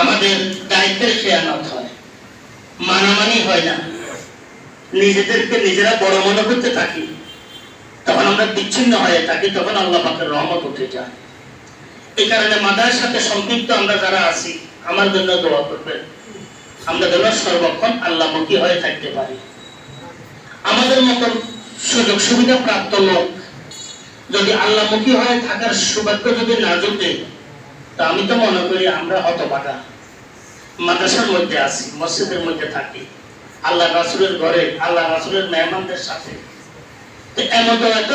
আমাদের দায়িত্বের খেয়ানত হয়। মানামানি হয় না। নিজেদেরকে নিজেরা বড় মনে করতে থাকি, তখন আমরা বিচ্ছিন্ন হয়ে থাকি, তখন আল্লাহ পাকের রহমত উঠে যায়। এই কারণে মাদার সাথে সম্পৃক্ত আমরা যারা আছি, আমার জন্য দোয়া করবেন। আমরা যেন সর্বক্ষণ আল্লাহমুখী হয়ে থাকতে পারি। আমাদের মতন সুযোগ সুবিধা প্রাপ্ত লোক যদি আল্লাহমুখী হয়ে থাকার সৌভাগ্য যদি না জুটে তা আমি তো মনে করি আমরা হতবাগা মাদ্রাসার মধ্যে আছি, মসজিদের মধ্যে থাকি। আল্লাহ রাসুলের ঘরে, আল্লাহ রাসুলের মেহমানদের সাথে। তো এমন এত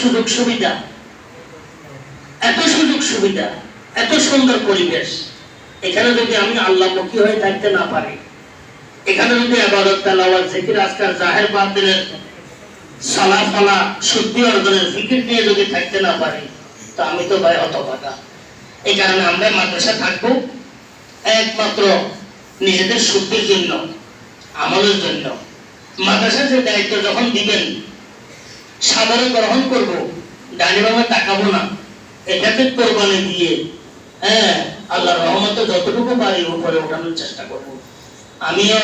সুযোগ সুবিধা। এত সুযোগ সুবিধা, এত সুন্দর পরিবেশ। এখানে যদি আমি আল্লাহ আল্লাহমুখী হয়ে থাকতে না পারি, এখানে যদি আবাদত, তালাওয়াত, জিকির, আজকার, জাহের, বাতিলের সালা ফালা শুদ্ধি অর্জনের ফিকির নিয়ে যদি থাকতে না পারি, তো আমি তো ভাই হতবাগা এই কারণে আমরা মাদ্রাসা থাকব একমাত্র নিজেদের শুদ্ধির জন্য, আমলের জন্য। মাদ্রাসার যে দায়িত্ব যখন দিবেন সাধারণ গ্রহণ করব বাবা তাকাবো না। এটাকে কোরবানি দিয়ে হ্যাঁ আল্লাহ রহমতে যতটুকু পারি উপরে ওঠানোর চেষ্টা করব। আমিও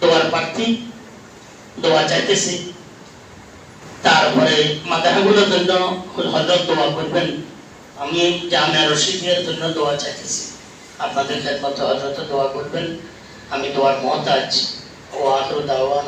দোয়ার প্রার্থী, দোয়া চাইতেছি। তারপরে মাদাহাগুলোর জন্য হজরত দোয়া করবেন। আমি জামিয়া রশিদের জন্য দোয়া চাইতেছি। আপনাদের খেদমত হজরত দোয়া করবেন। আমি দোয়ার মহতাজ। ও আলো দাওয়ান